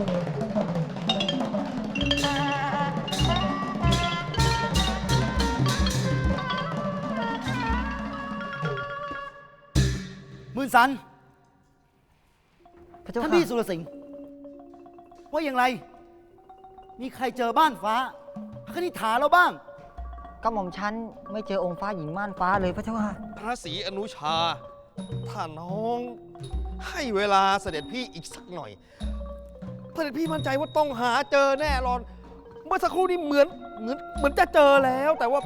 หมื่นสันพระเจ้าท่านค่ะพี่สุรสิงห์ว่าอย่างไร มีใครเจอบ้านฟ้าพระคณิษฐาเราบ้าง ก็หม่อมฉันไม่เจอองค์ฟ้าหญิงม่านฟ้าเลยพระเจ้าค่ะ พระศรีอนุชา ถ้าน้องให้เวลาเสด็จพี่อีกสักหน่อยเสด็จพี่มั่นใจว่าต้องหาเจอแน่นอน เมื่อสักครู่นี้เหมือนเหมือนเหมือนจะเจอแล้ว แต่ว่า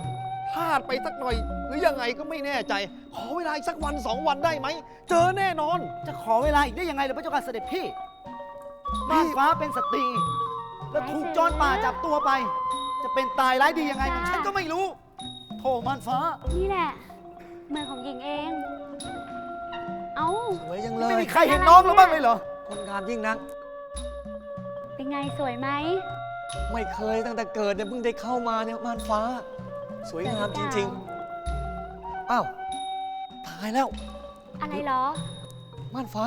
พลาดไปสักหน่อย หรือยังไงก็ไม่แน่ใจ ขอเวลาอีกสักวันสองวันได้ไหม เจอแน่นอน จะขอเวลาอีกได้ยังไงล่ะพระเจ้าค่ะเสด็จพี่บ้านฟ้าเป็นสตรีแล้วถูกโจรป่าจับตัวไป จะเป็นตายร้ายดียังไงจ้าฉันก็ไม่รู้โธ่ม่านฟ้านี่แหละเมืองของหญิงเอง เอ้า สวยจังเลไม่ยมีใครเห็นน้องเราบ้างเลยเหรอคนงามยิ่งนัก เป็นไงสวยไหม ไม่เคยตั้งแต่เกิดเนี่ยเพิ่งได้เข้ามาเนี่ยม่านฟ้า สวยงามจริงๆ อ้าว ตายแล้ว อะไรเหรอ ม่านฟ้า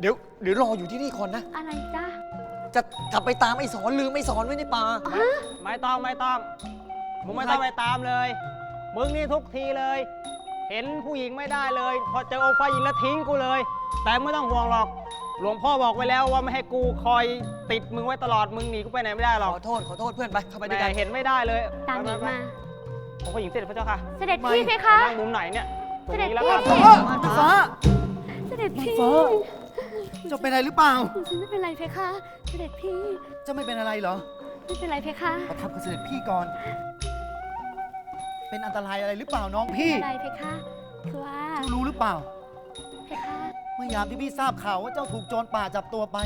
เดี๋ยวเดี๋ยวรออยู่ที่นี่ก่อนนะ อะไรจ้าจะกลับไปตามไอ้สอนลืมไอ้สอนไว้ในป่าไม่ต้องไม่ต้อง มึงไม่ต้องไปตามเลย มึงนี่ทุกทีเลย เห็นผู้หญิงไม่ได้เลย พอเจอองค์ฟ้าหญิงแล้วทิ้งกูเลย แต่ไม่ต้องห่วงหรอก หลวงพ่อบอกไว้แล้วว่าไม่ให้กูคอยติดมึงไว้ตลอดมึงหนีกูไปไหนไม่ได้หรขอกอโทษขอโทษเพื่อนไปเข้าไปด้วยแต่กันเห็นไม่ได้เลยตามหญิงไปมาๆองค์ฟ้าหญิงเสด็จพระเจ้าค่ะเสด็จพี่เพคะ นั่งมุมไหนเนี่ยตรงเสด็จนี้แล้วพี่กันม่านฟ้า เสด็จพี่ฟ้า เจะเป็นอะไรหรือเปล่า ฉันไม่เป็นไรเพคะ เสด็จพี่เจะไม่เป็นอะไรเหรอ ไม่เป็นไรเพคะประทับกับเสด็จพี่ก่อน เป็นอันตรายอะไรหรือเปล่าน้องไม่พี่เป็นไรเพคะคือว่า เจ้ารู้หรือเปล่าเพคะ เมื่อยามที่พี่ทราบข่าวว่าเจ้าถูกโจรป่าจับตัวไป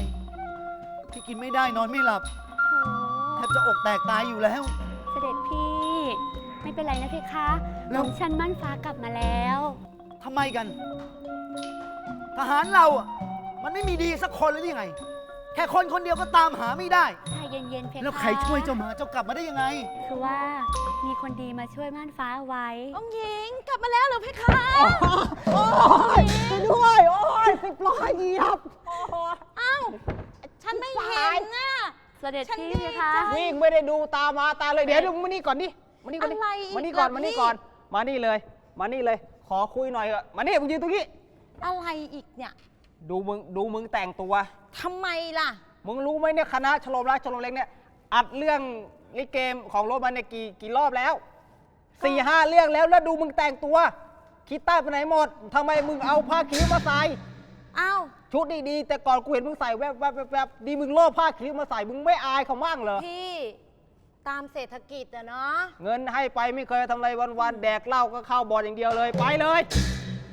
พี่กินไม่ได้นอนไม่หลับโถแทบจะอกแตกตายอยู่แล้ว เสด็จพี่ ไม่เป็นไรนะเพคะแล้วของฉันมั่นฟ้ากลับมาแล้ว ทำไมกัน ทหารเราอะมันไม่มีดีสักคนเลยยังไง แค่คนคนเดียวก็ตามหาไม่ได้ ใจเย็นๆเพคะแล้วใครช่วยเจ้ามาเจ้ากลับมาได้ยังไง คือว่ามีคนดีมาช่วยม่านฟ้าเอาไว้ องค์หญิงกลับมาแล้วเหรือเพคะด้วยโอ้ ยสิบล้อเหยียบ อ้าวฉันไม่เห็นน่ะ เสด็จฉันพี่ดีเพคะใจวิ่งไม่ได้ดูตามาตาเลยเดี๋ยวดูมานี่ก่อนดิมานี่ก่อนดิอะไรอีกมานี่ก่อนล่ะมานี่พี่ ก่อน มานี่เลย มานี่เลย ขอคุยหน่อยเถอะมานี่มึงยืนตรงนี้ อะไรอีกเนี่ยดูมึงดูมึงแต่งตัว ทำไมล่ะ มึงรู้ไหมเนี่ยคณะชโลมรักชโลมเล็กเนี่ยอัดเรื่องลิเกมของโรมันเนี่ยกี่กี่รอบแล้วสี่ห้าเรื่องแล้วแล้วดูมึงแต่งตัวคิดใต้ไปไหนหมดทำไมมึงเอาผ้าคิ้วมาใส่ อ้าวชุดดีๆแต่ก่อนกูเห็นมึงใส่แวบแวบแวบแวบดีมึงโลภผ้าคิ้วมาใส่มึงไม่อายเขาบ้างเหรอ พี่ตามเศรษฐกิจอะเนาะเงินให้ไปไม่เคยทำอะไรวันๆแดกเหล้าก็เข้าบอลอย่างเดียวเลยไปเลย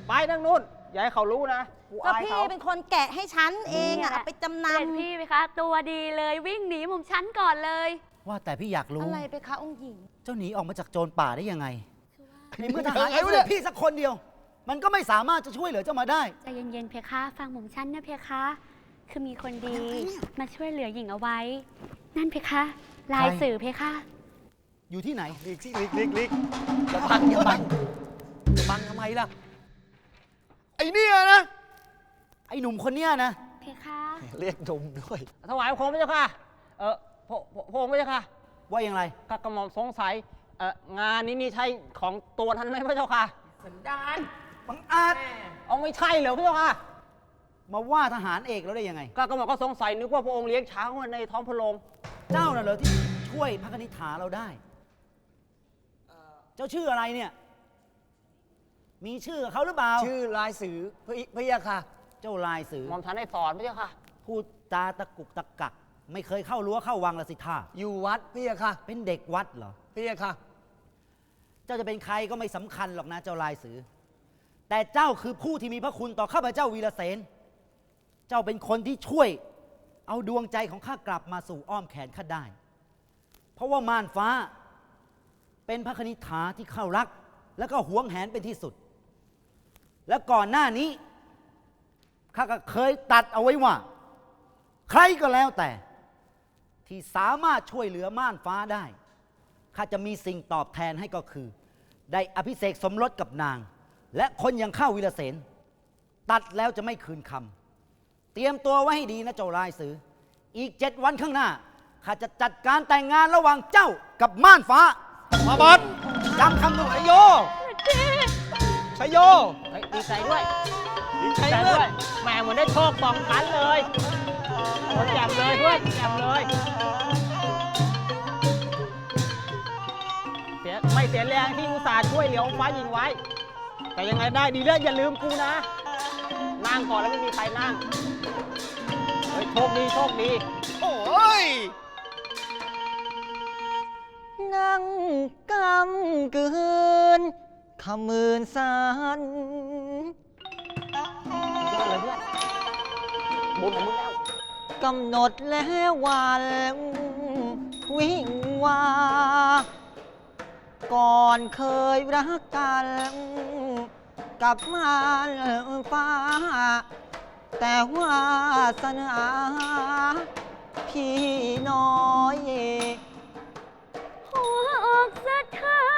ไปทั้งนู้นอย่าให้เขารู้นะกูก็อายพี่เขาเป็นคนแกะให้ฉันเองอะเนี่ยเอาไปจำเสนด็จพี่เพคะ ตัวดีเลยวิ่งหนีผมชั้นก่อนเลย ว่าแต่พี่อยากำรู้ อะไรไปคะองค์หญิง เจ้าหนีออกมาจากโจรป่าได้ยังไงคือว่าในเมื่อทหารเอาเสด็จพี่สักคนเดียว มันก็ไม่สามารถจะช่วยเหลือเจ้ามาได้ ใจเย็นๆ เพคะ ฟังผมชั้นนะเพคะ คือมีคนดีมาช่วยเหลือหญิงเอาไว้ นั่นเพคะ ลายใคร สื่อเพคะ อยู่ที่ไหน ลิกสิลิกลิกลิกอย่าบังอย่าบังอย่าบังทำไมล่ะ ไอ้เนี่ยนะ ไอ้หนุ่มคนเนี้ยนะ เพคะ เรียกดมด้วย ถวายพระองค์พระเจ้าค่ะ เออพระพระพระองค์พระเจ้าค่ะว่าอย่างไรกกระหม่อมสงสัยเอองานนี้นี่ใช่ของตัวท่านไหมพระเจ้าค่ะ บังอาจ เอาไม่ใช่เหรอพระเจ้าค่ะมาว่าทหารเอกแล้วได้ยังไงกกระหม่อมก็สงสัยนึกว่าพระองค์เลี้ยงช้างไว้ในท้องพระโรงเจ้าน่ะเหรอที่ช่วยพระคณิษฐาเราได้ เจ้าชื่ออะไรเนี่ย มีชื่อกับเขาหรือเปล่า ชื่อลายสือพระอิพระยาค่ะ เจ้าลายสือหม่อมท่านได้สอนพระเจ้าค่ะ พูดจาตะกุกตะกัก ไม่เคยเข้ารั้วเข้าวังละสิท่าอยู่วัดพระยาค่ะเป็นเด็กวัดเหรอ พระยาค่ะ เจ้าจะเป็นใครก็ไม่สำคัญหรอกนะ เจ้าลายสือ แต่เจ้าคือผู้ที่มีพระคุณต่อข้าพเจ้าวีรเสน เจ้าเป็นคนที่ช่วยเอาดวงใจของข้ากลับมาสู่อ้อมแขนข้าได้ เพราะว่าม่านฟ้าเป็นพระคณิฐาที่เข้ารัก แล้วก็หวงแหนเป็นที่สุด และก่อนหน้านี้ข้าก็เคยตัดเอาไว้ว่า ใครก็แล้วแต่ ที่สามารถช่วยเหลือม่านฟ้าได้ข้าจะมีสิ่งตอบแทนให้ก็คือ ได้อภิเษกสมรสกับนาง และคนอยังข้าวิรเสนตัดแล้วจะไม่คืนคำเตรียมตัวไว้ให้ดีนะเจ้าลายสือ อีกเจ็ดวันข้างหน้าข้าจะจัดการแต่งงานระหว่างเจ้ากับม่านฟ้ามาบัดจำคำนู้นไอ้โยชยโยเฮ้ยดีใจด้วยดีใจดีใจด้ด้ววยยแหมเหมือนได้โชคสองพันเลยโอ้แจ่มเลยเพื่อนแจ่มเลยเสียไม่เสียแรงที่อุตส่าห์ช่วยเหลียวฟ้ายิงไว้ แต่ยังไงได้ดีแล้วอย่าลืมกูนะ นั่งก่อนแล้วไม่มีใครนั่ง เฮ้ยโชคดีโชคดี โอ้ย นั่งกำเกินขมืนสารยอดเลยเพื่อนบุญของมึงแล้ว กำหนดแล้ววันวิ่งวาก่อนเคยรักกัน กับมารฟ้า แต่ว่าสนาพี่น้อย หัวอกสะท้าน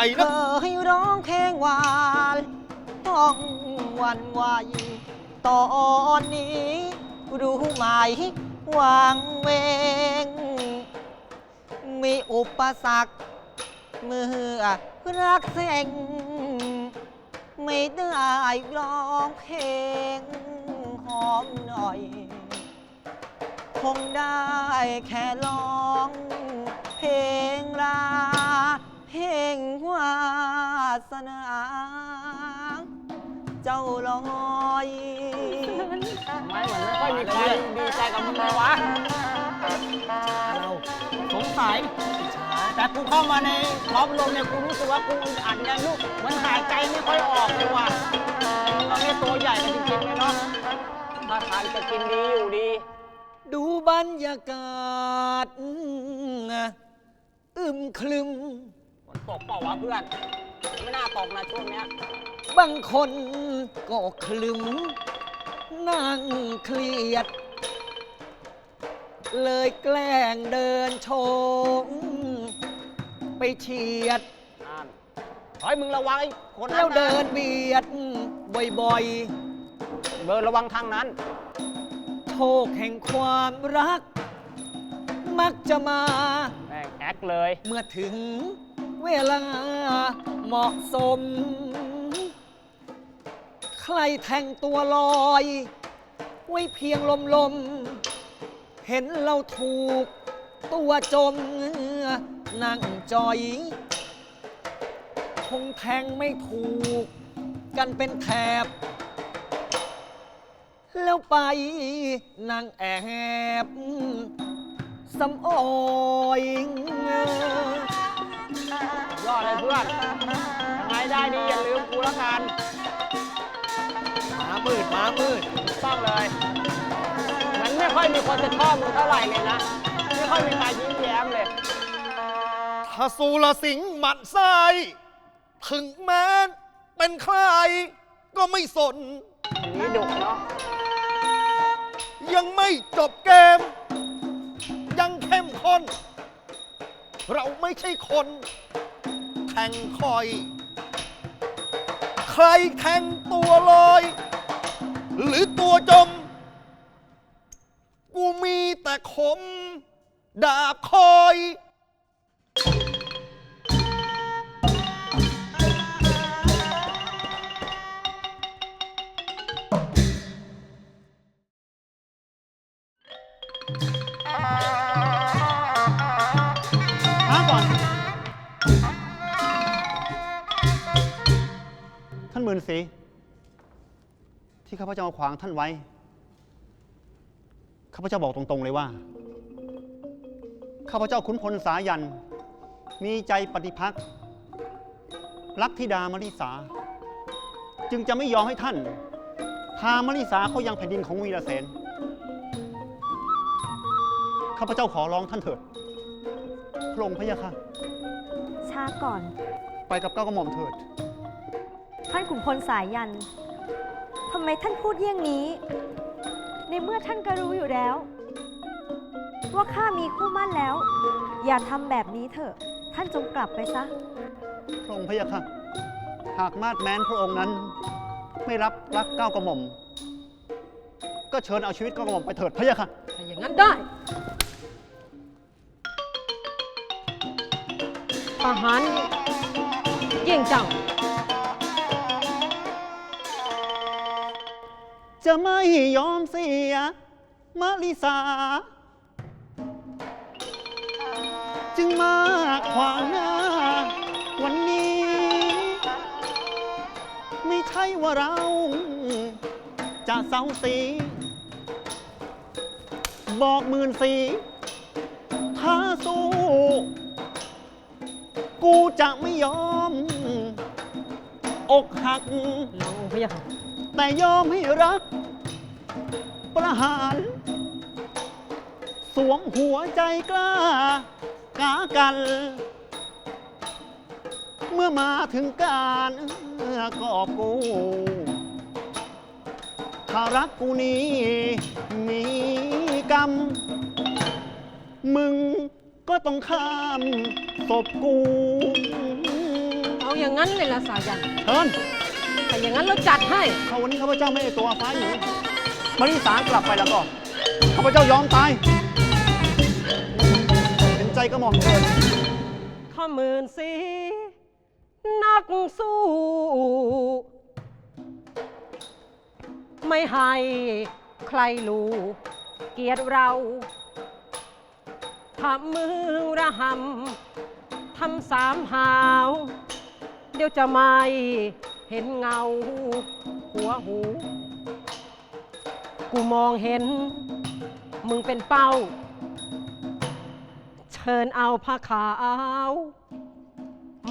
ใจเคยร้องเพลงหวานต้องหวันไหวตอนนี้รู้ไหมหวางเวง มีอุปสรรคเมื่อรักเซ็งไม่ได้ร้องเพลงหอมหน่อย คงได้แค่ร้องเพลงลา เพลงวาสนา เจ้าลอยทำไมเหมือนไม่ค่อยมีใครดีใจกับมึงเลยวะสงสัยแต่กูเข้ามาในล้อมลมเนี่ยกูรู้สึกว่ากูอึดอัดเนี่ยลูกมันหายใจไม่ค่อยออกเลยว่ะเราเนี่ยตัวใหญ่กันจริงๆเลยเนาะถ้าทางจะกินดีอยู่ดี ดูบรรยากาศอึมครึมฝน ตกเปล่าวะเพื่อน ไม่น่าตกนะช่วงเนี้ยบางคนก็คลึมนั่งเครียด เลยแกล้งเดินโชงไปเฉียดนั่นเฮ้ยมึงระวังไอ้คนนั้แล้นวนะเดินเบียดบ่อยเดินระวังทางนั้น ๆ โชคแห่งความรัก มักจะมา แม่งแอคเลย เมื่อถึง เวลาเหมาะสม ใครแทงตัวลอย ไว้เพียงลมลม เห็นเราถูกตัวจมนั่งจอย คงแทงไม่ถูก กันเป็นแถบ แล้วไปนั่งแอบสำออย ยอดเลยเพื่อนยังไงได้ดีอย่าลืมกูแล้วกันมามืดมามืดถูกต้องเลยเหมันไม่ค่อยมีคนจะชอบมึงเท่าไหร่เลยนะ ไม่ค่อยมีใครยิ้มแย้มเลยถ้าสูรสิงห์หมัดไส้ถึงแม้นเป็นใครก็ไม่สน อันนี้ดุเนาะ ยังไม่จบเกม ยังเข้มข้น เราไม่ใช่คนแทงคอย ใครแทงตัวลอย หรือตัวจม กูมีแต่คม ดาบคอย ท่านหมื่นศรีที่ข้าพเจ้าขวางท่านไว้ ข้าพเจ้าบอกตรงๆเลยว่า ข้าพเจ้าขุนพลสายัน มีใจปฏิพักษ์รักธิดามริสา จึงจะไม่ยอมให้ท่าน พามริสาเข้ายังแผ่นดินของวีรเสนข้าพเจ้าขอร้องท่านเถิดพระองค์พระยาค่ะช้าก่อน ไปกับเก้ากระหม่อมเถิด ท่านขุนพลสายยันทำไมท่านพูดเยี่ยงนี้ ในเมื่อท่านก็รู้อยู่แล้ว ว่าข้ามีคู่มั่นแล้ว อย่าทำแบบนี้เถอะ ท่านจงกลับไปซะ พระองค์พระยาค่ะ หากมาดแม้นพระองค์นั้น ไม่รับรักเก้ากระหม่อม ก็เชิญเอาชีวิตเก้ากระหม่อมไปเถิดพระยาค่ะ ถ้าอย่างนั้นได้ทหารเยี่ยงเจ้า จะไม่ยอมเสียมาริสา จึงมาขวางหน้า วันนี้ ไม่ใช่ว่าเรา จะเศร้าสี บอกหมื่นสีถ้าสู้ กูจะไม่ยอม อกหัก ลองพระยาค่ะ แต่ยอมให้รัก ประหาร สวมหัวใจกล้ากากัน เมื่อมาถึงการกอบกูถ้ารักกูนี้มีกรรม มึงก็ต้องข้ามศพกู เอาอย่างนั้นเลยละสายัน เชิญ แต่อย่างนั้นเราจัดให้ ถ้าวันนี้ข้าพเจ้าไม่ได้ตัวฟ้าอยู่มาริสากลับไปแล้วก็ข้าพเจ้ายอมตายเป็นใจก็หม่อมเกินข้าหมื่นสีนักสู้ ไม่ให้ใครรู้ เกียรติเราทำมือระหำทำสามหาว เดี๋ยวจะไม่ เห็นเงา หัวหู กูมองเห็น มึงเป็นเป้า เชิญเอาผ้าขาว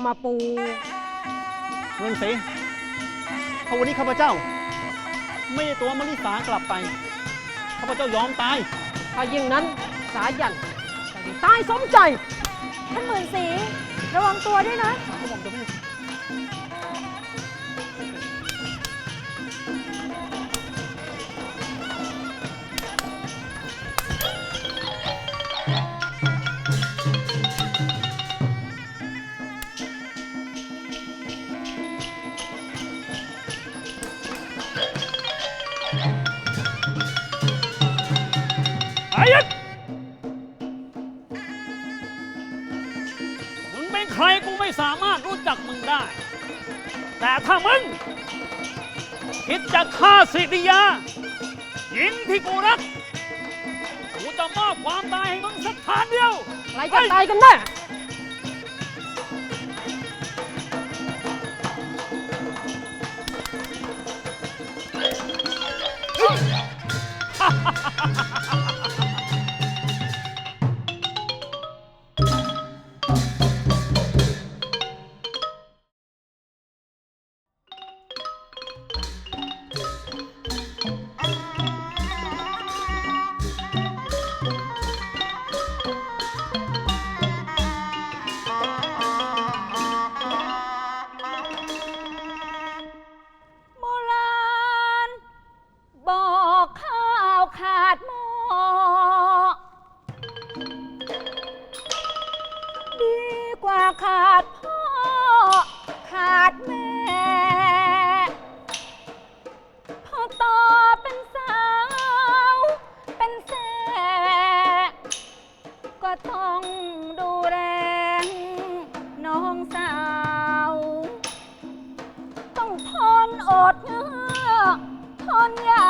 มาปูเมืองศรีถ้าวันนี้ข้าพเจ้า ไม่ได้ตัวมริสากลับไป ข้าพเจ้ายอมตาย ถ้ายิ่งนั้นสายันจะได้ตายสมใจ ท่านหมื่นสี ระวังตัวด้วยนะ หญิงที่กูรัก กูจะมอบความตายให้มึงสักทานเดียวใครจะตายกันแน่ ขาดพ่อ ขาดแม่ พอต่อเป็นสาว เป็นแส่ก็ต้องดูแลน้องสาว ต้องทนอดเงือทนยา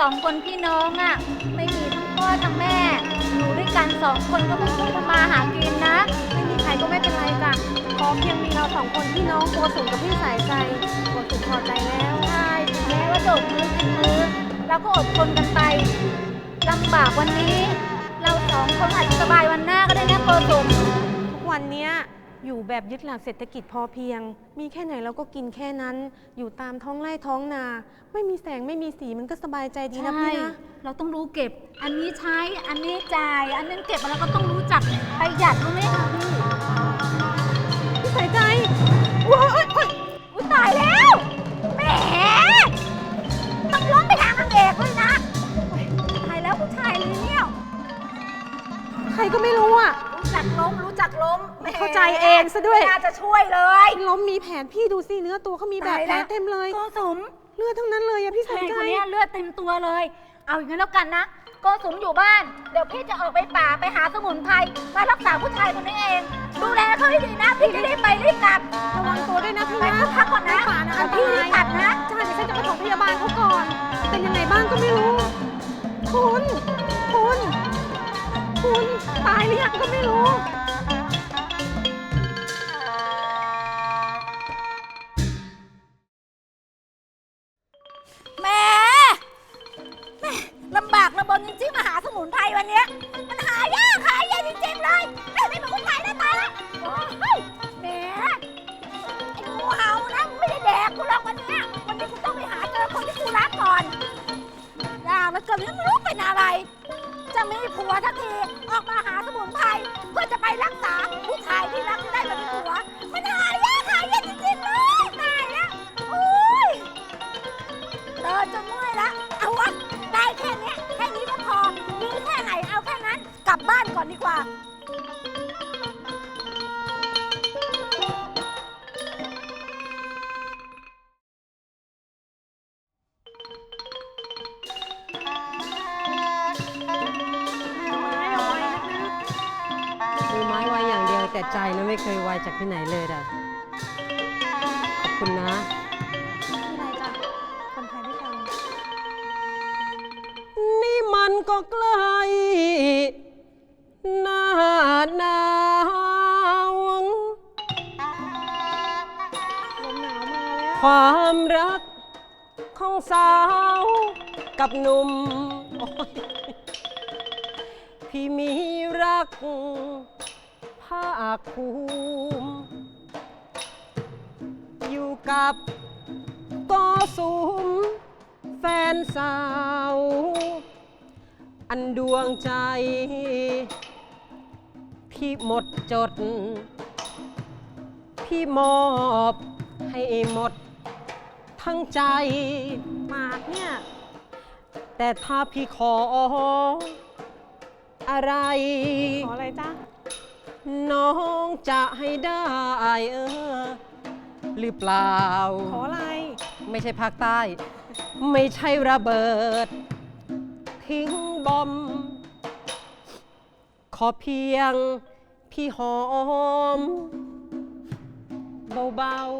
สองคนพี่น้องอะไม่มีทั้งพ่อทั้งแม่อยู่ด้วยกันสองคนก็ต้องช่วยทำมาหากินนะไม่มีใครก็ไม่เป็นไรจ้ะขอเพียงมีเราสองคนพี่น้องโกสุมกับพี่สายใจโกสุมพอใจแล้วใช่ถึงแม้ว่าจะอดมื้อกินมื้อเราก็อดทนกันไปลำบากวันนี้ เราสองคนอาจจะสบายวันหน้าก็ได้นะโกสุมทุกวันเนี้ย อยู่แบบยึดหลักเศรษฐกิจพอเพียง มีแค่ไหนเราก็กินแค่นั้น อยู่ตามท้องไร่ท้องนา ไม่มีแสงไม่มีสีมันก็สบายใจดีนะใช่พี่นะ เราต้องรู้เก็บ อันนี้ใช้ อันนี้จ่าย อันนั้นเก็บแล้วก็ต้องรู้จักประหยัดรู้ไหมคะพี่พี่สายใจว้ายอุ้ยตายแล้วแหมต้องล้มไปทางนางเอกเลยนะโอ๊ยตายแล้วผู้ชายเลยเนี่ย ใครก็ไม่รู้อะ รู้จักล้มรู้จักล้มไม่เข้าใจเองซะด้วยน่าจะช่วยเลย ล้มมีแผนพี่ดูสิเนื้อตัวเขามีแบบตายแผลแล้วเต็มเลย โกสมเลือดทั้งนั้นเลยอะพี่ใครสายใจคนเนี้ยเลือดเต็มตัวเลย เอาอย่างนั้นแล้วกันนะโกสมอยู่บ้าน เดี๋ยวพี่จะออกไปป่าไปหาสมุนไพรมารักษาผู้ชายคนนี้เอง ดูแลเขาให้ดีนะ พี่จะรีบไปรีบกลับ ระวังตัวด้วยนะพี่ไปนะพักผ่อนก่อนนะป่านะอัอันนตพี่รีราบยกลับนะ ใช่เดี๋ยวฉันจะไปถมพยาบาลเขาก่อน เป็นยังไงบ้างก็ไม่รู้ คุณ คุณ คุณตายหรือยังก็ไม่รู้ แหม่แหม่ลำบากลำบนจริงๆมาหาสมุนไพรวันเนี้ยมันหายากหายยากจริงๆเลยแม่ไม่เป็นคนไทยนะตายแล้วโอ้ยแหมไอ้งูเห่านะไม่ได้แดกกูหรอกวันเนี้ยวันนี้กูต้องไปหาเจอคนที่กูรักก่อนยากแล้วเกินไม่รู้เป็นอะไร จะมีผัวทักทีออกมาหาสมุนไพรเพื่อจะไปรัก ใกล้หน้าหนาวลมหนาวมาแล้วความรักของสาวกับหนุ่มโอ๊ยพี่มีรักภาคภูมิ อยู่กับกอสุมแฟนสาว อันดวงใจ พี่หมดจด พี่มอบให้หมดทั้งใจปากเนี่ย แต่ถ้าพี่ขอ อะไร ขออะไรจ้ะน้องจะให้ได้เออหรือเปล่า ขออะไร ไม่ใช่ภาคใต้ ไม่ใช่ระเบิด ทิ้ง บอมขอเพียงพี่หอม เบาๆ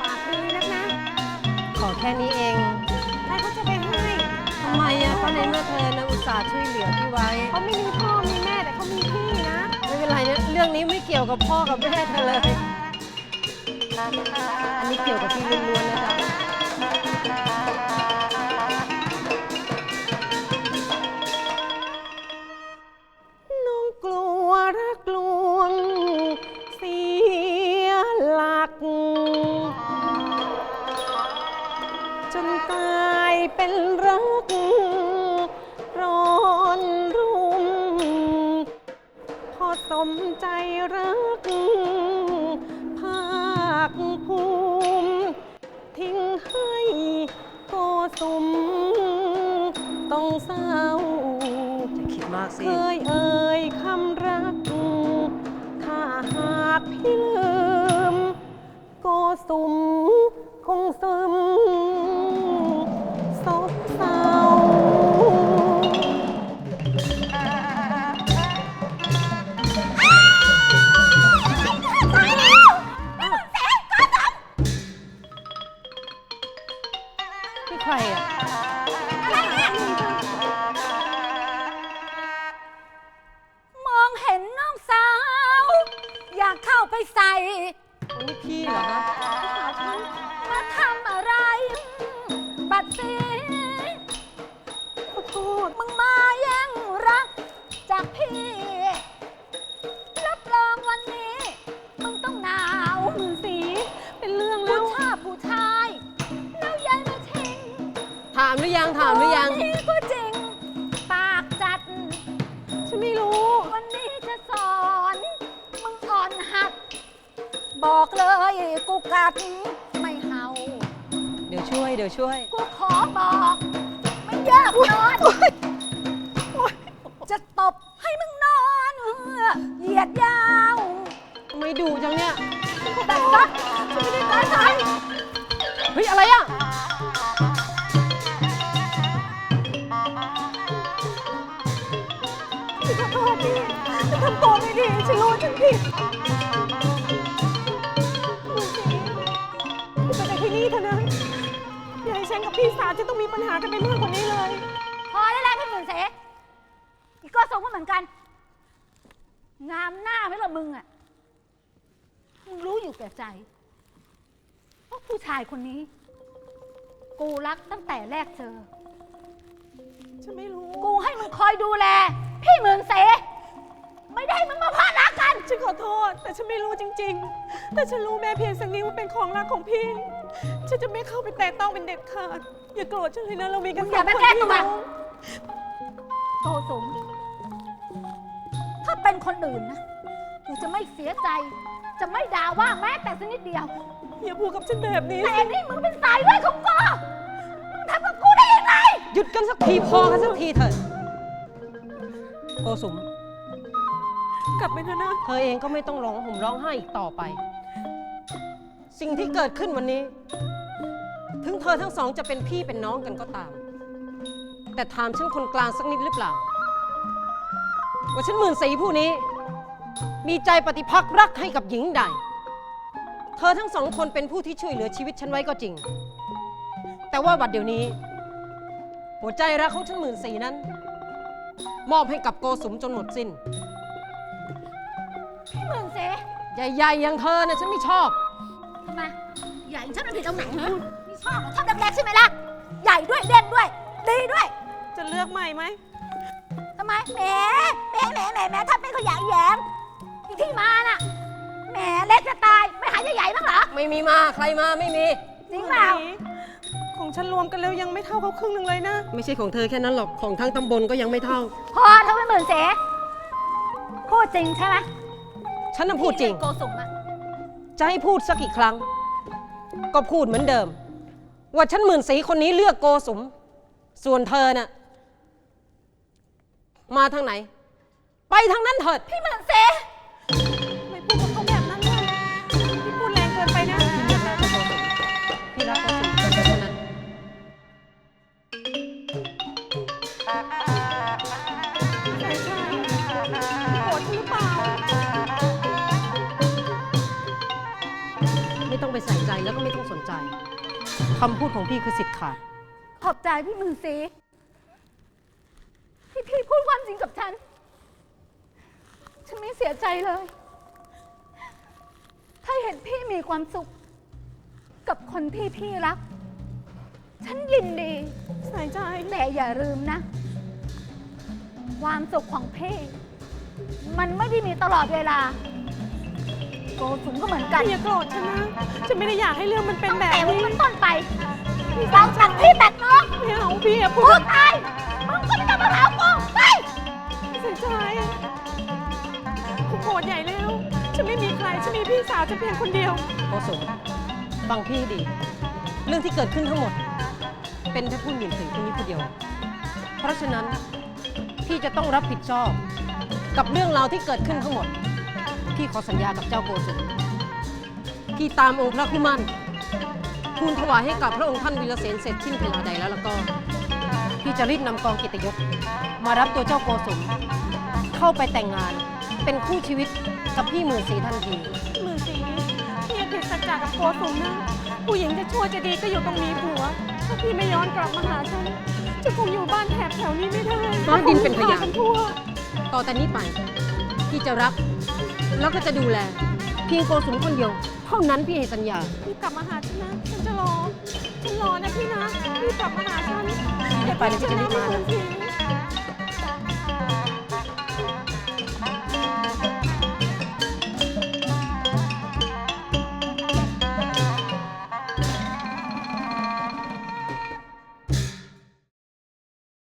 ปากดีนักนะขอแค่นี้เอง ใครเขาจะไปให้ทำไมอะก็ในเมื่อเธอนะอุตส่าห์ช่วยเหลือพี่ไว้ เขาไม่มีพ่อมีแม่แต่เขามีพี่นะ ไม่เป็นไรนะเรื่องนี้ไม่เกี่ยวกับพ่อกับแม่เธอเลย อันนี้เกี่ยวกับพี่ล้วนๆนะจ๊ะ บอกเลยกูกัดไม่เห่าเดี๋ยวช่วยเดี๋ยวช่วย กูขอบอกไม่ยากนอน จะตบให้มึงนอนเหยียดยาวไม่ดูจังเนี่ย แต่ก็ไม่ได้ตั้งใจเฮ้ย อะไรอะ ฉันขอโทษพี่ฉันทำตัวไม่ดีฉันรู้ฉันผิด พี่ไปจากที่นี่เถอะนะอย่าให้ฉันกับพี่สาวจะต้องมีปัญหากันไปมากกว่านี้เลย พอได้แล้วพี่หมื่นเสอีกก็ทรงก็เหมือนกัน งามหน้าไหมล่ะมึงอะ มึงรู้อยู่แก่ใจว่าผู้ชายคนนี้ กูรักตั้งแต่แรกเจอ ฉันไม่รู้ กูให้มึงคอยดูแล พี่หมื่นเส ไม่ได้ให้มึงมาพลาดรักกัน ฉันขอโทษ แต่ฉันไม่รู้จริง ๆ แต่ฉันรู้แม่เพียงสักนิ้วว่าเป็นของรักของพี่ ฉันจะไม่เข้าไปแตะต้องเป็นเด็ดขาด อย่าโกรธฉันเลยนะเรามีกันมึงสออย่างมาคนแก้พี่ตัวน้องโกสม ถ้าเป็นคนอื่นนะกูจะไม่เสียใจ จะไม่ด่าว่าแม้แต่สักนิดเดียว อย่าพูดกับฉันแบบนี้แต่นี่มึงเป็นสายเลือดของกูมึงทำกับกูได้ยังไง หยุดกันสักทีพอกันสักทีเถิดโกสุม กลับไปเถอะนะ เธอเองก็ไม่ต้องร้องห่มร้องไห้อีกต่อไป สิ่งที่เกิดขึ้นวันนี้ถึง เธอทั้งสองจะเป็นพี่เป็นน้องกันก็ตาม แต่ถามฉันคนกลางสักนิดหรือเปล่า ว่าฉันหมื่นสีผู้นี้ มีใจปฏิพักษ์รักให้กับหญิงใด เธอทั้งสองคนเป็นผู้ที่ช่วยเหลือชีวิตฉันไว้ก็จริง แต่ว่าบัดเดี๋ยวนี้ หัวใจรักของฉันหมื่นสีนั้น มอบให้กับโกสุมจนหมดสิ้น พี่หมื่นเสใหญ่ๆอย่างเธอนะฉันไม่ชอบ ทำไม ใหญ่ฉันมันผิดตรงไหนฮะ ไม่ชอบเหรอชอบเล็กๆใช่ไหมล่ะ ใหญ่ด้วยเด่นด้วย ดีด้วยจะเลือกใหม่ไหม ทำไมแหมแหมแหมแหมแหมถ้าเป็นขยะแหยมอีกที่มาน่ะแหมเล็กจะตายไม่หาใหญ่ๆบ้างเหรอไม่มีมาใครมาไม่มี จริงเปล่า ของฉันรวมกันแล้วยังไม่เท่าเขาครึ่งหนึ่งเลยนะ ไม่ใช่ของเธอแค่นั้นหรอกของทั้งตำบลก็ยังไม่เท่า พอเธอเป็นหมื่นเสพูดจริงใช่ไหมฉันน่ะพูดจริง ที่เอโกสุมอะจะให้พูดสักกี่ครั้ง ก็พูดเหมือนเดิม ว่าฉันหมื่นสีคนนี้เลือกโกสุม ส่วนเธอน่ะมาทางไหน ไปทางนั้นเถิด พี่หมื่นเสไม่พูดกับเขาแบบนั้นเลยพี่พูดแรงเกินไปนะพี่รักโกสุมเท่านั้น ใช่ใช่โกรธฉันหรือเปล่า ไม่ต้องไปใส่ใจแล้วก็ไม่ต้องสนใจคำพูดของพี่คือสิทธิ์ขาด ขอบใจพี่หมื่นเสที่พี่พูดความจริงกับฉัน ฉันไม่เสียใจเลย ถ้าเห็นพี่มีความสุข กับคนที่พี่รัก ฉันยินดีใส่ใจแต่อย่าลืมนะ ความสุขของพี่ มันไม่ได้มีตลอดเวลา โกสุมก็เหมือนกันพี่อย่าโกรธฉันนะ ฉันไม่ได้อยากให้เรื่องมันเป็นตั้งแบบแต่วันนี้นี้เป็นต้นไปเราตัดพี่ตัดน้องไม่เอาพี่อย่าพูพูดดตายมึงก็ไม่ต้องมาถามกูไปใส่ใจกูโกรธใหญ่แล้ว ฉันไม่มีใคร ฉันมีพี่สาวจะเพียงคนเดียว โกสุมฟังพี่ให้ดี เรื่องที่เกิดขึ้นทั้งหมด เป็นแค่ผู้หญิงสีคนนี้คนเดียว เพราะฉะนั้น พี่จะต้องรับผิดชอบ กับเรื่องราวที่เกิดขึ้นทั้งหมด พี่ขอสัญญากับเจ้าโกสุมพี่ตามองค์พระคุมันทูลถวายให้กับพระองค์ท่านวีรเสนเสร็จสิ้นเวลาใดแล้วแล้วก็ พี่จะรีบนำกองกิตยศมารับตัวเจ้าโกสุมเข้าไปแต่งงานเป็นคู่ชีวิตกับพี่หมื่นสีทันทีมือสีพี่อย่าผิดสัจจะกับโกสุมนะผู้หญิงจะชั่วจะดีก็อยู่ตรงนี้ผัวถ้าพี่ไม่ย้อนกลับมาหาฉันจะคงอยู่บ้านแถบแถวนี้ไม่ได้ฟ้าดินเป็นพยานฆ่กันทั่วต่อแต่นี้ไปพี่จะรัก แล้วก็จะดูแล เพียงโกสุมคนเดียว เท่านั้นพี่ให้สัญญา รีบกลับมาหาฉันนะ ฉันจะรอ ฉันรอนะพี่นะ รีบกลับมาหาฉันอย่าไปเลยพี่จะรีบมาทิ้งฉันนะพี่